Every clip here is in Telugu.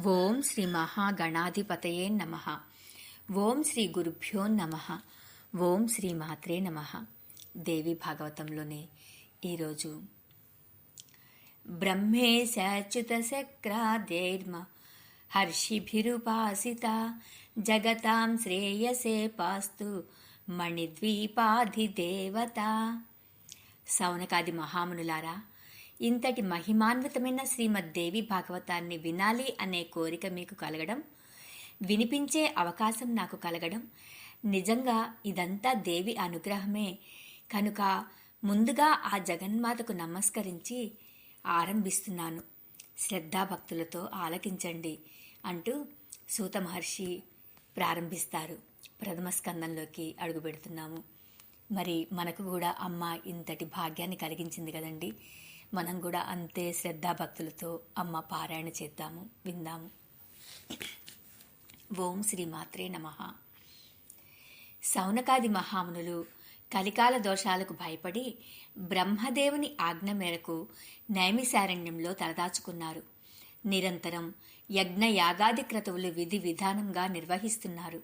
ఓం శ్రీ మహాగణాధిపతయే నమ. ఓం శ్రీ గురుభ్యో నమ. ఓం శ్రీ మాత్రే నమ. దేవి భాగవతంలోనే ఈరోజు బ్రహ్మేశాచ్యుత శక్రాదేర్మ హర్షిభిరుపాసిత జగతాం శ్రేయసే పాస్తు మణిద్వీపాధిదేవత. సౌనకాది మహామునులారా ఇంతటి మహిమాన్వితమైన శ్రీమద్దేవి భాగవతాన్ని వినాలి అనే కోరిక మీకు కలగడం వినిపించే అవకాశం నాకు కలగడం నిజంగా ఇదంతా దేవి అనుగ్రహమే. కనుక ముందుగా ఆ జగన్మాతకు నమస్కరించి ఆరంభిస్తున్నాను. శ్రద్ధాభక్తులతో ఆలకించండి అంటూ సూత మహర్షి ప్రారంభిస్తారు. ప్రథమ స్కందంలోకి అడుగుపెడుతున్నాము మరి మనకు కూడా అమ్మ ఇంతటి భాగ్యాన్ని కలిగించింది కదండి. మనం కూడా అంతే శ్రద్ధాభక్తులతో అమ్మ పారాయణ చేద్దాము విందాము. ఓం శ్రీ మాత్రే నమ. సౌనకాది మహామునులు కలికాల దోషాలకు భయపడి బ్రహ్మదేవుని ఆజ్ఞ మేరకు నైమిశారణ్యంలో తలదాచుకున్నారు. నిరంతరం యజ్ఞ యాగాది క్రతువులు విధి విధానంగా నిర్వహిస్తున్నారు.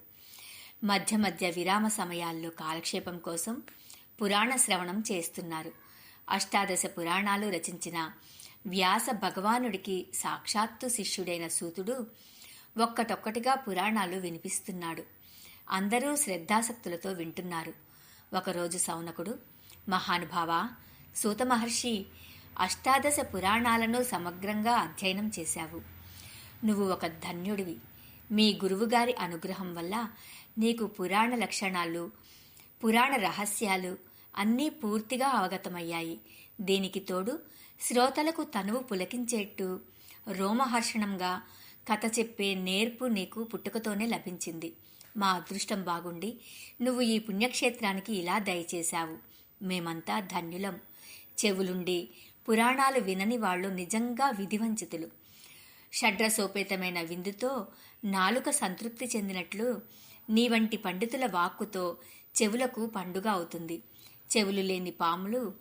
మధ్య మధ్య విరామ సమయాల్లో కాలక్షేపం కోసం పురాణ శ్రవణం చేస్తున్నారు. అష్టాదశ పురాణాలు రచించిన వ్యాస భగవానుడికి సాక్షాత్తు శిష్యుడైన సూతుడు ఒక్కటొక్కటిగా పురాణాలు వినిపిస్తున్నాడు. అందరూ శ్రద్ధాసక్తులతో వింటున్నారు. ఒకరోజు సౌనకుడు మహానుభావ సూత మహర్షి అష్టాదశ పురాణాలను సమగ్రంగా అధ్యయనం చేశావు. నువ్వు ఒక ధన్యుడివి. మీ గురువుగారి అనుగ్రహం వల్ల నీకు పురాణ లక్షణాలు పురాణ రహస్యాలు అన్నీ పూర్తిగా అవగతమయ్యాయి. దీనికి తోడు శ్రోతలకు తనువు పులకించేట్టు రోమహర్షణంగా కథ చెప్పే నేర్పు నీకు పుట్టుకతోనే లభించింది. మా అదృష్టం బాగుండి నువ్వు ఈ పుణ్యక్షేత్రానికి ఇలా దయచేశావు. మేమంతా ధన్యులం. చెవులుండి పురాణాలు వినని వాళ్ళు నిజంగా విధివంచితులు. షడ్రసోపేతమైన విందుతో నాలుక సంతృప్తి చెందినట్లు నీ వంటి పండితుల వాక్కుతో చెవులకు పండుగ అవుతుంది. చెవులు లేని పాములు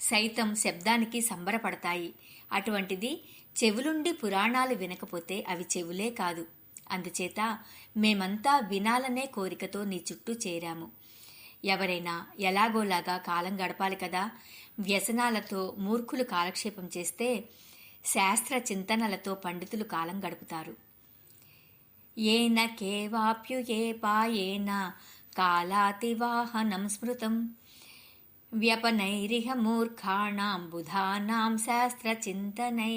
సైతం శబ్దానికి సంబరపడతాయి. అటువంటిది చెవులుండి పురాణాలు వినకపోతే అవి చెవులే కాదు. అందుచేత మేమంతా వినాలనే కోరికతో నీ చుట్టూ చేరాము. ఎవరైనా ఎలాగోలాగా కాలం గడపాలి కదా. వ్యసనాలతో మూర్ఖులు కాలక్షేపం చేస్తే శాస్త్ర చింతనలతో పండితులు కాలం గడుపుతారు. ఏన కేవాప్యుయే పాయేన కాలాతివాహనం స్మృతం వ్యపనైరిహ మూర్ఖాణం బుధానాం శాస్త్రచింతనై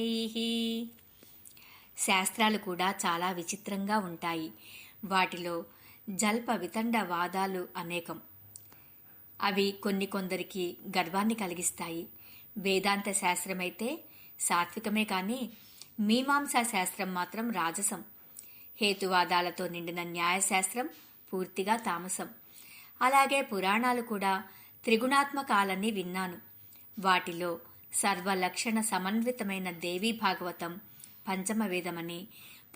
శాస్త్రాలు కూడా చాలా విచిత్రంగా ఉంటాయి. వాటిలో జల్ప వితండ వాదాలు అనేకం. అవి కొన్ని కొందరికి గర్వాన్ని కలిగిస్తాయి. వేదాంత శాస్త్రమైతే సాత్వికమే కానీ మీమాంసా శాస్త్రం మాత్రం రాజసం. హేతువాదాలతో నిండిన న్యాయశాస్త్రం పూర్తిగా తామసం. అలాగే పురాణాలు కూడా త్రిగుణాత్మకాలని విన్నాను. వాటిలో సర్వలక్షణ సమన్వితమైన దేవీ భాగవతం పంచమవేదమని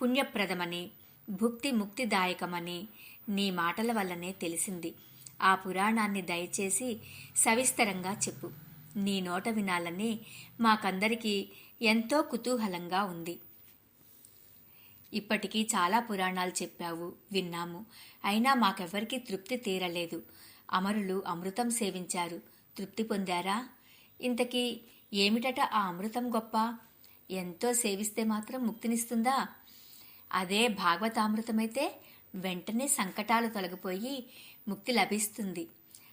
పుణ్యప్రదమని భుక్తి ముక్తిదాయకమని నీ మాటల వల్లనే తెలిసింది. ఆ పురాణాన్ని దయచేసి సవిస్తరంగా చెప్పు. నీ నోట వినాలని మాకందరికీ ఎంతో కుతూహలంగా ఉంది. ఇప్పటికీ చాలా పురాణాలు చెప్పావు విన్నాము. అయినా మాకెవ్వరికీ తృప్తి తీరలేదు. అమరులు అమృతం సేవించారు. తృప్తి పొందారా? ఇంతకీ ఏమిటట ఆ అమృతం గొప్ప? ఎంతో సేవిస్తే మాత్రం ముక్తినిస్తుందా? అదే భాగవతామృతమైతే వెంటనే సంకటాలు తొలగిపోయి ముక్తి లభిస్తుంది.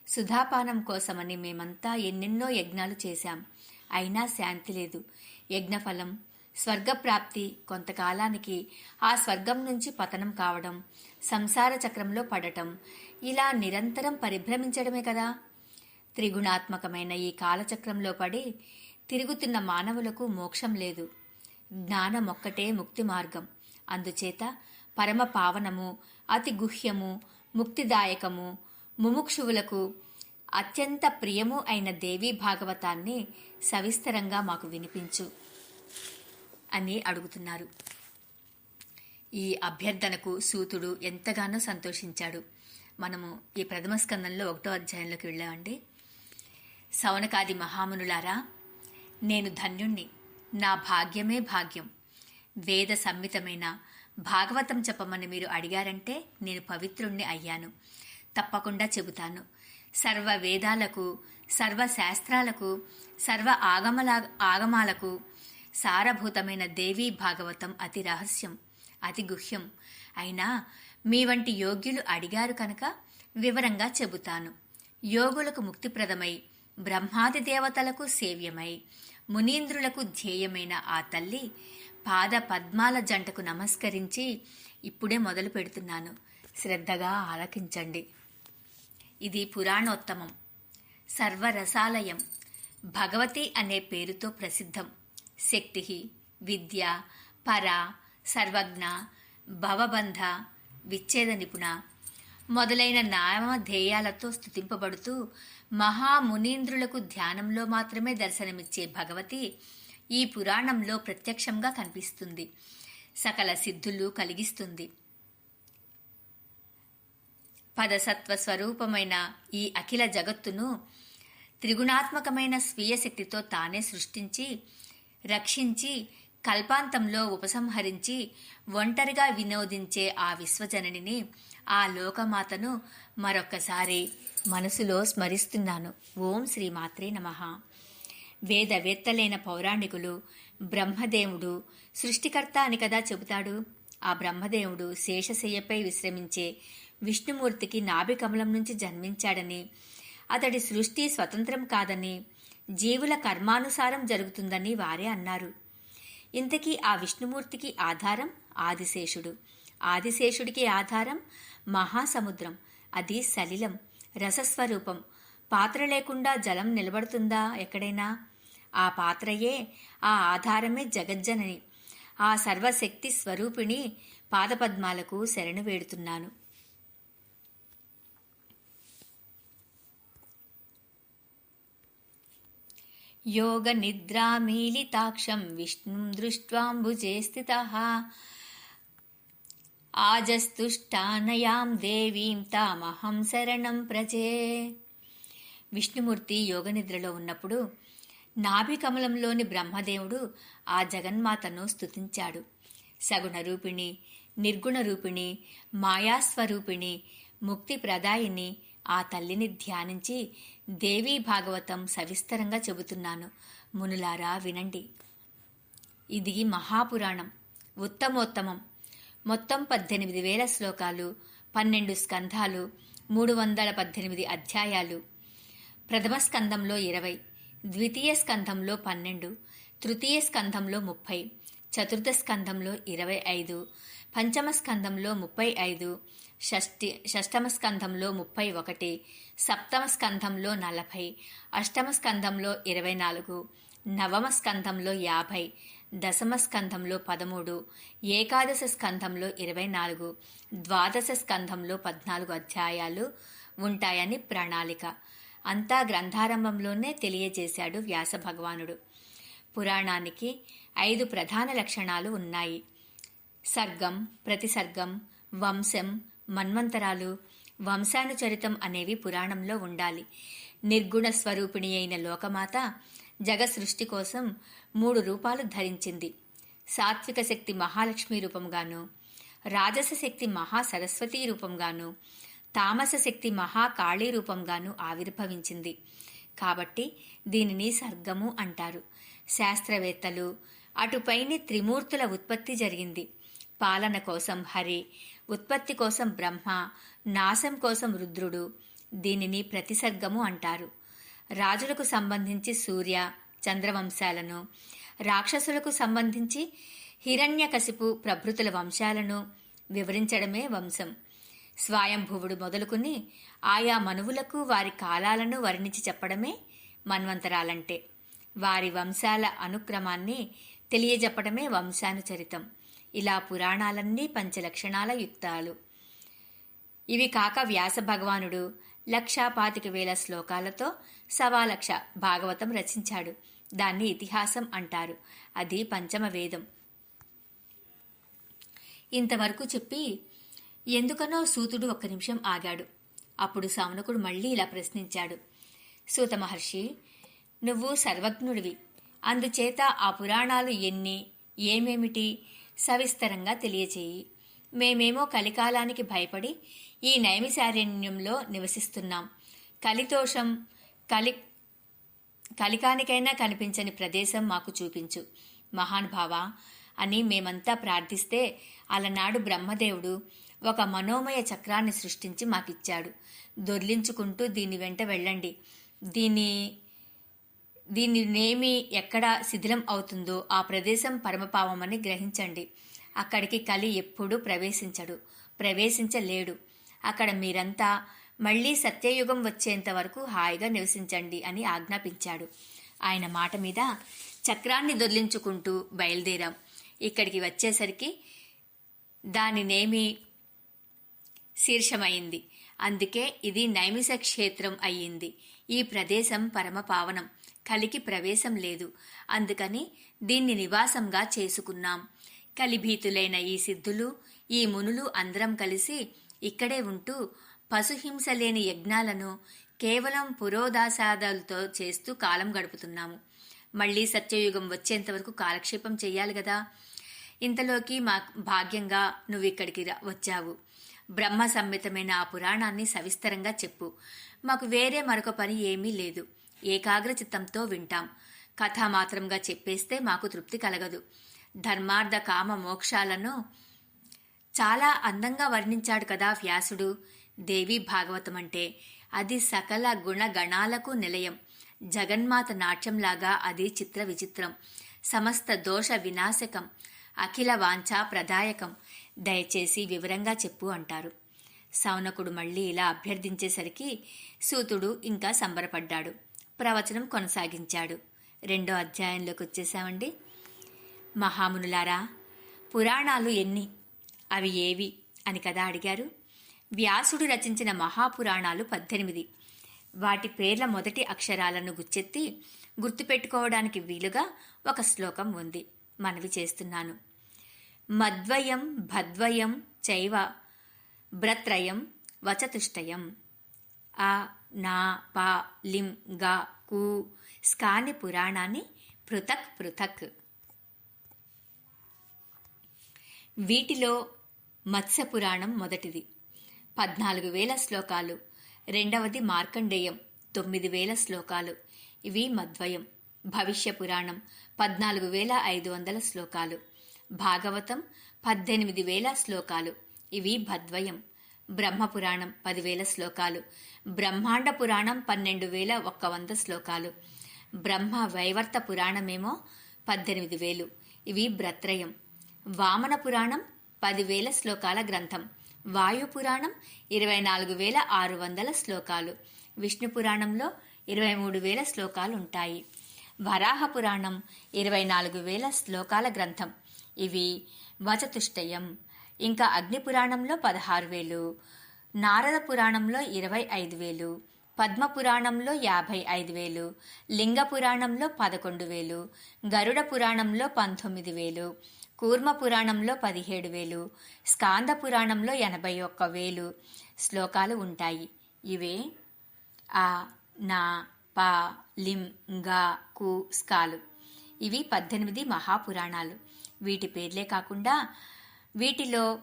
సుధాపానం కోసమని మేమంతా ఎన్నెన్నో యజ్ఞాలు చేశాం. అయినా శాంతి లేదు. యజ్ఞఫలం స్వర్గప్రాప్తి కొంతకాలానికి ఆ స్వర్గం నుంచి పతనం కావడం సంసార చక్రంలో పడటం ఇలా నిరంతరం పరిభ్రమించడమే కదా. త్రిగుణాత్మకమైన ఈ కాలచక్రంలో పడి తిరుగుతున్న మానవులకు మోక్షం లేదు. జ్ఞానమొక్కటే ముక్తి మార్గం. అందుచేత పరమ పావనము అతి గుహ్యము ముక్తిదాయకము ముముక్షువులకు అత్యంత ప్రియము అయిన దేవీ భాగవతాన్ని సవిస్తరంగా మాకు వినిపించు. అని అడుగుతున్నారు. ఈ అభ్యర్థనకు సూతుడు ఎంతగానో సంతోషించాడు. మనము ఈ ప్రథమ స్కందంలో ఒకటో అధ్యాయంలోకి వెళ్ళామండి. సవనకాది మహామునులారా నేను ధన్యుణ్ణి. నా భాగ్యమే భాగ్యం. వేద సమ్మితమైన భాగవతం చెప్పమని మీరు అడిగారంటే నేను పవిత్రుణ్ణి అయ్యాను. తప్పకుండా చెబుతాను. సర్వ వేదాలకు సర్వ శాస్త్రాలకు సర్వ ఆగమల ఆగమాలకు సారభూతమైన దేవీ భాగవతం అతి రహస్యం అతి గుహ్యం. అయినా మీ వంటి యోగ్యులు అడిగారు కనుక వివరంగా చెబుతాను. యోగులకు ముక్తిప్రదమై బ్రహ్మాది దేవతలకు సేవ్యమై మునీంద్రులకు ధ్యేయమైన ఆ తల్లి పాద పద్మాల జంటకు నమస్కరించి ఇప్పుడే మొదలు పెడుతున్నాను. శ్రద్ధగా ఆలకించండి. ఇది పురాణోత్తమం. సర్వరసాలయం. భగవతి అనే పేరుతో ప్రసిద్ధం. శక్తి విద్య పర సర్వజ్ఞ భవబంధ విచ్ఛేద నిపుణ మొదలైన నామధేయాలతో స్థుతింపబడుతూ మహామునీంద్రులకు ధ్యానంలో మాత్రమే దర్శనమిచ్చే భగవతి ఈ పురాణంలో ప్రత్యక్షంగా కనిపిస్తుంది. సకల సిద్ధులు కలిగిస్తుంది. పదసత్వ స్వరూపమైన ఈ అఖిల జగత్తును త్రిగుణాత్మకమైన స్వీయ శక్తితో తానే సృష్టించి రక్షించి కల్పాంతంలో ఉపసంహరించి ఒంటరిగా వినోదించే ఆ విశ్వజననిని ఆ లోకమాతను మరొక్కసారి మనసులో స్మరిస్తున్నాను. ఓం శ్రీమాత్రే నమ. వేదవేత్తలైన పౌరాణికులు బ్రహ్మదేవుడు సృష్టికర్త అని కదా చెబుతాడు. ఆ బ్రహ్మదేవుడు శేషశయ్యపై విశ్రమించే విష్ణుమూర్తికి నాభికమలం నుంచి జన్మించాడని అతడి సృష్టి స్వతంత్రం కాదని జీవుల కర్మానుసారం జరుగుతుందని వారే అన్నారు. ఇంతకీ ఆ విష్ణుమూర్తికి ఆధారం ఆదిశేషుడు. ఆదిశేషుడికి ఆధారం మహాసముద్రం. అది సలిలం రసస్వరూపం. పాత్ర లేకుండా జలం నిలబడుతుందా ఎక్కడైనా? ఆ పాత్రయే ఆ ఆధారమే జగజ్జనని. ఆ సర్వశక్తి స్వరూపిణి పాదపద్మాలకు శరణు వేడుతున్నాను. యోగ నిద్రామీలితాక్షం విష్ణుం దృష్ట్వాంబుజే స్థిత ఆజస్తుష్టానయాం దేవీం తామహం శరణం ప్రజే విష్ణుమూర్తి యోగనిద్రలో ఉన్నప్పుడు నాభికమలంలోని బ్రహ్మదేవుడు ఆ జగన్మాతను స్తుతించాడు. సగుణ రూపిణి నిర్గుణ రూపిణి మాయాస్వరూపిణి ముక్తి ప్రదాయిని ఆ తల్లిని ధ్యానించి దేవీ భాగవతం సవిస్తరంగా చెబుతున్నాను. మునులారా వినండి. ఇది మహాపురాణం. ఉత్తమోత్తమం. మొత్తం పద్దెనిమిది వేల శ్లోకాలు పన్నెండు స్కంధాలు మూడు వందల పద్దెనిమిది అధ్యాయాలు. ప్రథమ స్కంధంలో ఇరవై ద్వితీయ స్కంధంలో పన్నెండు తృతీయ స్కంధంలో ముప్పై చతుర్థ స్కంధంలో ఇరవై ఐదు పంచమ స్కంధంలో ముప్పై ఐదు షష్టి షష్టమ స్కంధంలో ముప్పై ఒకటి సప్తమ స్కంధంలో నలభై అష్టమ స్కంధంలో ఇరవై నాలుగు నవమ స్కంధంలో యాభై దశమ స్కంధంలో పదమూడు ఏకాదశ స్కంధంలో ఇరవై నాలుగు ద్వాదశ స్కంధంలో పద్నాలుగు అధ్యాయాలు ఉంటాయని ప్రణాళిక. అంతా గ్రంథారంభంలోనే తెలియజేశాడు వ్యాస భగవానుడు. పురాణానికి ఐదు ప్రధాన లక్షణాలు ఉన్నాయి. సర్గం ప్రతిసర్గం వంశం మన్వంతరాలు వంశానుచరితం అనేవి పురాణంలో ఉండాలి. నిర్గుణ స్వరూపిణి అయిన లోకమాత జగ సృష్టి కోసం మూడు రూపాలు ధరించింది. సాత్విక శక్తి మహాలక్ష్మి రూపంగాను రాజస శక్తి మహాసరస్వతి రూపంగాను తామస శక్తి మహాకాళీ రూపంగాను ఆవిర్భవించింది. కాబట్టి దీనిని సర్గము అంటారు. శాస్త్రవేత్తలు అటుపైని త్రిమూర్తుల ఉత్పత్తి జరిగింది. పాలన కోసం హరి ఉత్పత్తి కోసం బ్రహ్మ నాశం కోసం రుద్రుడు దీనిని ప్రతిసర్గము అంటారు. రాజులకు సంబంధించి సూర్య చంద్రవంశాలను రాక్షసులకు సంబంధించి హిరణ్యకశిపు ప్రభృతుల వంశాలను వివరించడమే వంశం. స్వయంభువుడు మొదలుకుని ఆయా మనువులకు వారి కాలాలను వర్ణించి చెప్పడమే మన్వంతరాలంటే. వారి వంశాల అనుక్రమాన్ని తెలియజెప్పడమే వంశానుచరితం. ఇలా పురాణాలన్నీ పంచలక్షణాల యుక్తాలు. ఇవి కాక వ్యాస భగవానుడు లక్షా పాతిక వేల శ్లోకాలతో సవాలక్ష భాగవతం రచించాడు. దాన్ని ఇతిహాసం అంటారు. అది పంచమ వేదం. ఇంతవరకు చెప్పి ఎందుకనో సూతుడు ఒక్క నిమిషం ఆగాడు. అప్పుడు సౌనకుడు మళ్ళీ ఇలా ప్రశ్నించాడు. సూత మహర్షి నువ్వు సర్వజ్ఞుడివి. అందుచేత ఆ పురాణాలు ఎన్ని ఏమేమిటి? సవిస్తరంగా తెలియచేయి మేమేమో కలికాలానికి భయపడి ఈ నైమిశారణ్యంలో నివసిస్తున్నాం. కలితోషం కలి కలికానికైనా కనిపించని ప్రదేశం మాకు చూపించు. మహానుభావ అని మేమంతా ప్రార్థిస్తే అలనాడు బ్రహ్మదేవుడు ఒక మనోమయ చక్రాన్ని సృష్టించి మాకిచ్చాడు. దొర్లించుకుంటూ దీని వెంట వెళ్ళండి. దీని దీని నేమి ఎక్కడ శిథిలం అవుతుందో ఆ ప్రదేశం పరమపావమని గ్రహించండి. అక్కడికి కలి ఎప్పుడూ ప్రవేశించడు ప్రవేశించలేడు. అక్కడ మీరంతా మళ్ళీ సత్యయుగం వచ్చేంత వరకు హాయిగా నివసించండి అని ఆజ్ఞాపించాడు. ఆయన మాట మీద చక్రాన్ని దొర్లించుకుంటూ బయలుదేరాం. ఇక్కడికి వచ్చేసరికి దానినేమి శీర్షమైంది. అందుకే ఇది నైమిష క్షేత్రం అయ్యింది. ఈ ప్రదేశం పరమ పావనం కలికి ప్రవేశం లేదు. అందుకని దీన్ని నివాసంగా చేసుకున్నాం. కలిభీతులైన ఈ సిద్ధులు ఈ మునులు అందరం కలిసి ఇక్కడే ఉంటూ పశుహింస లేని యజ్ఞాలను కేవలం పురోదాసాదాలతో చేస్తూ కాలం గడుపుతున్నాము. మళ్ళీ సత్యయుగం వచ్చేంత వరకు కాలక్షేపం చెయ్యాలి కదా. ఇంతలోకి మా భాగ్యంగా నువ్వు ఇక్కడికి రా- వచ్చావు. బ్రహ్మ సంహితమైన ఆ పురాణాన్ని సవిస్తరంగా చెప్పు. మాకు వేరే మరొక పని ఏమీ లేదు. ఏకాగ్రచిత్తంతో వింటాం. కథ మాత్రంగా చెప్పేస్తే మాకు తృప్తి కలగదు. ధర్మార్థ కామ మోక్షాలను చాలా అందంగా వర్ణించాడు కదా వ్యాసుడు. దేవి భాగవతం అంటే అది సకల గుణగణాలకు నిలయం. జగన్మాత నాట్యంలాగా అది చిత్ర విచిత్రం. సమస్త దోష వినాశకం. అఖిల వాంఛా ప్రదాయకం. దయచేసి వివరంగా చెప్పు అంటారు. సౌనకుడు మళ్ళీ ఇలా అభ్యర్థించేసరికి సూతుడు ఇంకా సంబరపడ్డాడు. ప్రవచనం కొనసాగించాడు. రెండో అధ్యాయంలోకి వచ్చేసామండి. మహామునులారా పురాణాలు ఎన్ని? అవి ఏవి? అని కదా అడిగారు. వ్యాసుడు రచించిన మహాపురాణాలు పద్దెనిమిది. వాటి పేర్ల మొదటి అక్షరాలను గుచ్చెత్తి గుర్తుపెట్టుకోవడానికి వీలుగా ఒక శ్లోకం ఉంది. మనవి చేస్తున్నాను. మద్వయం భద్వయం చైవ బ్రత్రయం వచతుష్టయం. ఆ నా పా లిం గా కు స్కాని పురాణాన్ని పృథక్ పృథక్. వీటిలో మత్స్య పురాణం మొదటిది. పద్నాలుగు వేల శ్లోకాలు. రెండవది మార్కండేయం. తొమ్మిది వేల శ్లోకాలు. ఇవి మద్వయం. భవిష్య పురాణం పద్నాలుగు వేల ఐదు వందల శ్లోకాలు. భాగవతం పద్దెనిమిది వేల శ్లోకాలు. ఇవి భద్వయం బ్రహ్మపురాణం పదివేల శ్లోకాలు. బ్రహ్మాండ పురాణం పన్నెండు వేల ఒక్క వంద శ్లోకాలు. బ్రహ్మ వైవర్త పురాణమేమో పద్దెనిమిది వేలు. ఇవి బ్రత్రయం. వామన పురాణం పదివేల శ్లోకాల గ్రంథం. వాయు పురాణం ఇరవై నాలుగు వేల ఆరు వందల శ్లోకాలు. విష్ణు పురాణంలో ఇరవై మూడు వేల శ్లోకాలు ఉంటాయి వరాహ పురాణం ఇరవై నాలుగు వేల శ్లోకాల గ్రంథం. ఇవి వచతుష్టయం ఇంకా అగ్ని పురాణంలో పదహారు వేలు నారద పురాణంలో ఇరవై ఐదు వేలు పద్మ పురాణంలో యాభై ఐదు వేలు లింగ పురాణంలో పదకొండు వేలు గరుడ పురాణంలో పంతొమ్మిది వేలు కూర్మ పురాణంలో పదిహేడు వేలు స్కాంద పురాణంలో ఎనభై ఒక్క వేలు శ్లోకాలు ఉంటాయి. ఇవే ఆ నా ప లిం గా కు స్కాలు. ఇవి పద్దెనిమిది మహాపురాణాలు. వీటి పేర్లే కాకుండా వీటిలో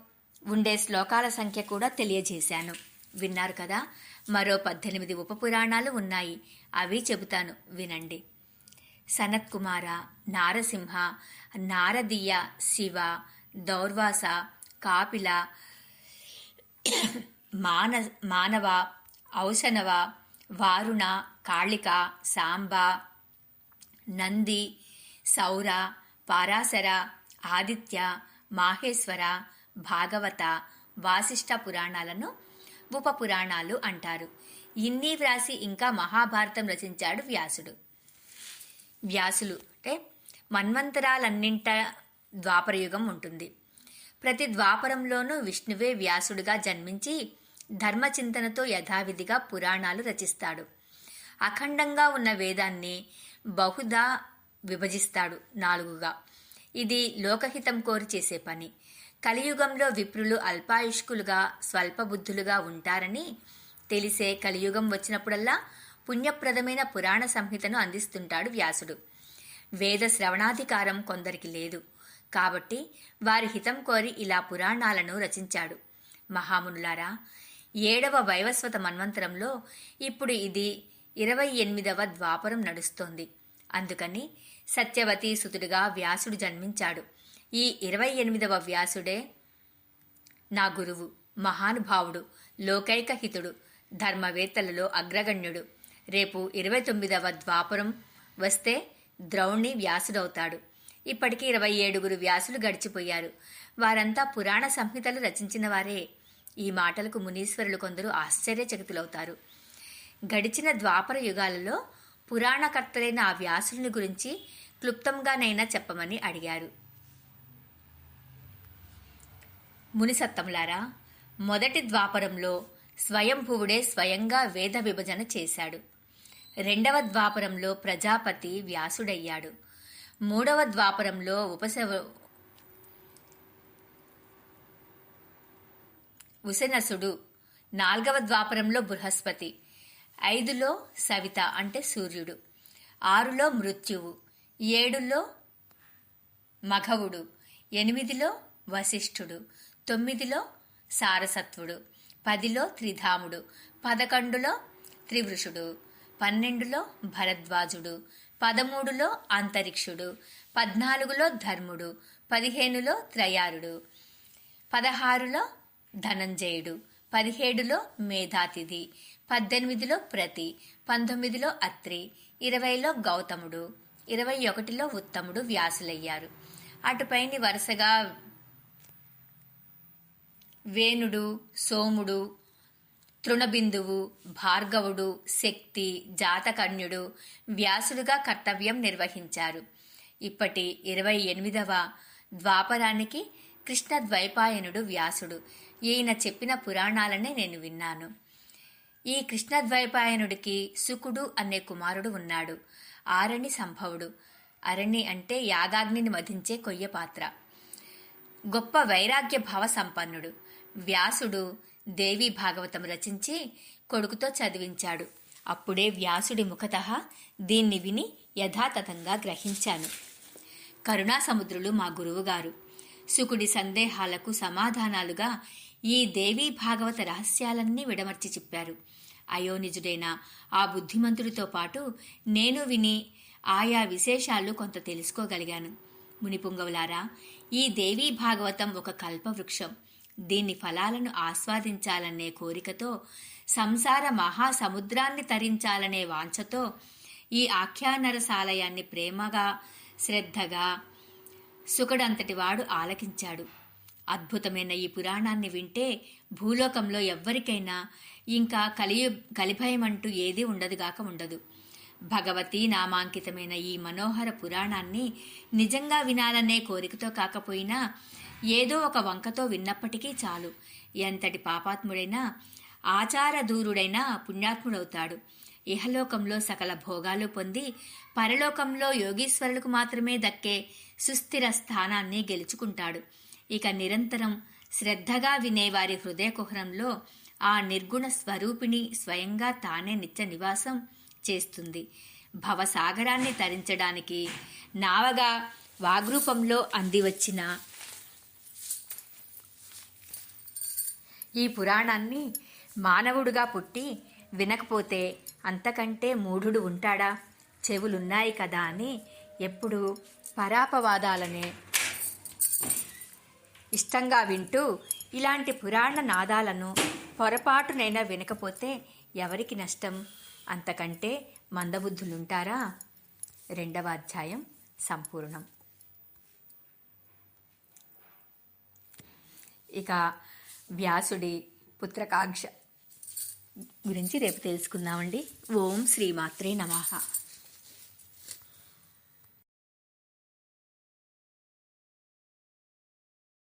ఉండే శ్లోకాల సంఖ్య కూడా తెలియజేశాను. విన్నారు కదా? మరో పద్దెనిమిది ఉపపురాణాలు ఉన్నాయి. అవి చెబుతాను. వినండి. సనత్ కుమార నారసింహ నారదీయ శివ దౌర్వాస కాపిల మాన మానవ ఔషనవ వారుణ కాళిక సాంబ నంది సౌర పారాశర ఆదిత్య మాహేశ్వర భాగవత వాసిష్ఠ పురాణాలను ఉపపురాణాలు అంటారు. ఇన్ని వ్రాసి ఇంకా మహాభారతం రచించాడు వ్యాసుడు. వ్యాసులు అంటే మన్వంతరాలన్నింట ద్వాపరయుగం ఉంటుంది. ప్రతి ద్వాపరంలోనూ విష్ణువే వ్యాసుడిగా జన్మించి ధర్మచింతనతో యథావిధిగా పురాణాలు రచిస్తాడు. అఖండంగా ఉన్న వేదాన్ని బహుదా విభజిస్తాడు నాలుగుగా. ఇది లోకహితం కోరి చేసే పని. కలియుగంలో విప్రులు అల్పాయుష్కులుగా స్వల్పబుద్ధులుగా ఉంటారని తెలిసే కలియుగం వచ్చినప్పుడల్లా పుణ్యప్రదమైన పురాణ సంహితను అందిస్తుంటాడు వ్యాసుడు. వేద శ్రవణాధికారం కొందరికి లేదు. కాబట్టి వారి హితం కోరి ఇలా పురాణాలను రచించాడు. మహామునులారా ఏడవ వైవస్వత మన్వంతరంలో ఇప్పుడు ఇది ఇరవై ఎనిమిదవ ద్వాపరం నడుస్తోంది. అందుకని సత్యవతి సుతుడుగా వ్యాసుడు జన్మించాడు. ఈ ఇరవై ఎనిమిదవ వ్యాసుడే నా గురువు మహానుభావుడు లోకైక హితుడు ధర్మవేత్తలలో అగ్రగణ్యుడు. రేపు ఇరవై తొమ్మిదవ ద్వాపరం వస్తే ద్రౌణి వ్యాసుడవుతాడు. ఇప్పటికీ ఇరవై ఏడుగురు వ్యాసులు గడిచిపోయారు. వారంతా పురాణ సంహితలు రచించిన వారే. ఈ మాటలకు మునీశ్వరులు కొందరు ఆశ్చర్యచకితులవుతారు. గడిచిన ద్వాపర యుగాలలో పురాణకర్తలైన ఆ వ్యాసుని గురించి క్లుప్తంగానైనా చెప్పమని అడిగారు. మునిసత్తములారా మొదటి ద్వాపరంలో స్వయంభువుడే స్వయంగా వేద విభజన చేశాడు. రెండవ ద్వాపరంలో ప్రజాపతి వ్యాసుడయ్యాడు. మూడవ ద్వాపరంలో ఉపశవ ఉసనసుడు నాల్గవ ద్వాపరంలో బృహస్పతి. ఐదులో సవిత అంటే సూర్యుడు. ఆరులో మృత్యువు. ఏడులో మఘవుడు. ఎనిమిదిలో వశిష్ఠుడు. తొమ్మిదిలో సారసత్వుడు. పదిలో త్రిధాముడు. పదకొండులో త్రివృషుడు. పన్నెండులో భరద్వాజుడు. పదమూడులో అంతరిక్షుడు. పద్నాలుగులో ధర్ముడు. పదిహేనులో త్రయారుడు. పదహారులో ధనంజయుడు. పదిహేడులో మేధాతిథి. పద్దెనిమిదిలో ప్రతి పంతొమ్మిదిలో అత్రి ఇరవైలో గౌతముడు ఇరవై ఒకటిలో ఉత్తముడు వ్యాసులయ్యారు. అటుపైని వరుసగా వేణుడు సోముడు తృణబిందువు భార్గవుడు శక్తి జాతకన్యుడు వ్యాసుడుగా కర్తవ్యం నిర్వహించారు. ఇప్పటి ఇరవై ఎనిమిదవ ద్వాపరానికి కృష్ణ ద్వైపాయనుడు వ్యాసుడు. ఈయన చెప్పిన పురాణాలనే నేను విన్నాను. ఈ కృష్ణద్వైపాయనుడికి సుకుడు అనే కుమారుడు ఉన్నాడు. ఆరణి సంభవుడు. అరణి అంటే యాగాగ్నిని మధించే కొయ్య పాత్ర. గొప్ప వైరాగ్య భావ సంపన్నుడు. వ్యాసుడు దేవి భాగవతం రచించి కొడుకుతో చదివించాడు. అప్పుడే వ్యాసుడి ముఖత దీన్ని విని యథాతథంగా గ్రహించాను. కరుణాసముద్రులు మా గురువుగారు. సుకుడి సందేహాలకు సమాధానాలుగా ఈ దేవీ భాగవత రహస్యాలన్నీ విడమర్చి చెప్పారు. అయోనిజుడైన ఆ బుద్ధిమంతుడితో పాటు నేను విని ఆయా విశేషాలు కొంత తెలుసుకోగలిగాను. మునిపుంగవులారా ఈ దేవీ భాగవతం ఒక కల్పవృక్షం. దీని ఫలాలను ఆస్వాదించాలనే కోరికతో సంసార మహాసముద్రాన్ని తరించాలనే వాంఛతో ఈ ఆఖ్యానరసాలయాన్ని ప్రేమగా శ్రద్ధగా సుకుడంతటి వాడు ఆలకించాడు. అద్భుతమైన ఈ పురాణాన్ని వింటే భూలోకంలో ఎవ్వరికైనా ఇంకా కలియు కలిభయమంటూ ఏదీ ఉండదుగాక ఉండదు. భగవతి నామాంకితమైన ఈ మనోహర పురాణాన్ని నిజంగా వినాలనే కోరికతో కాకపోయినా ఏదో ఒక వంకతో విన్నప్పటికీ చాలు. ఎంతటి పాపాత్ముడైనా ఆచారదూరుడైనా పుణ్యాత్ముడవుతాడు. ఇహలోకంలో సకల భోగాలు పొంది పరలోకంలో యోగీశ్వరులకు మాత్రమే దక్కే సుస్థిర స్థానాన్ని గెలుచుకుంటాడు. ఇక నిరంతరం శ్రద్ధగా వినేవారి హృదయ కుహరంలో ఆ నిర్గుణ స్వరూపిణి స్వయంగా తానే నిత్య నివాసం చేస్తుంది. భవసాగరాన్ని తరించడానికి నావగా వాగ్రూపంలో అందివచ్చిన ఈ పురాణాన్ని మానవుడుగా పుట్టి వినకపోతే అంతకంటే మూఢుడు ఉంటాడా? చెవులున్నాయి కదా అని ఎప్పుడు పరాపవాదాలనే ఇష్టంగా వింటూ ఇలాంటి పురాణ నాదాలను పొరపాటునైనా వినకపోతే ఎవరికి నష్టం? అంతకంటే మందబుద్ధులుంటారా? రెండవ అధ్యాయం సంపూర్ణం. ఇక వ్యాసుడి పుత్రకాంక్ష గురించి రేపు తెలుసుకుందామండి. ఓం శ్రీమాత్రే నమః.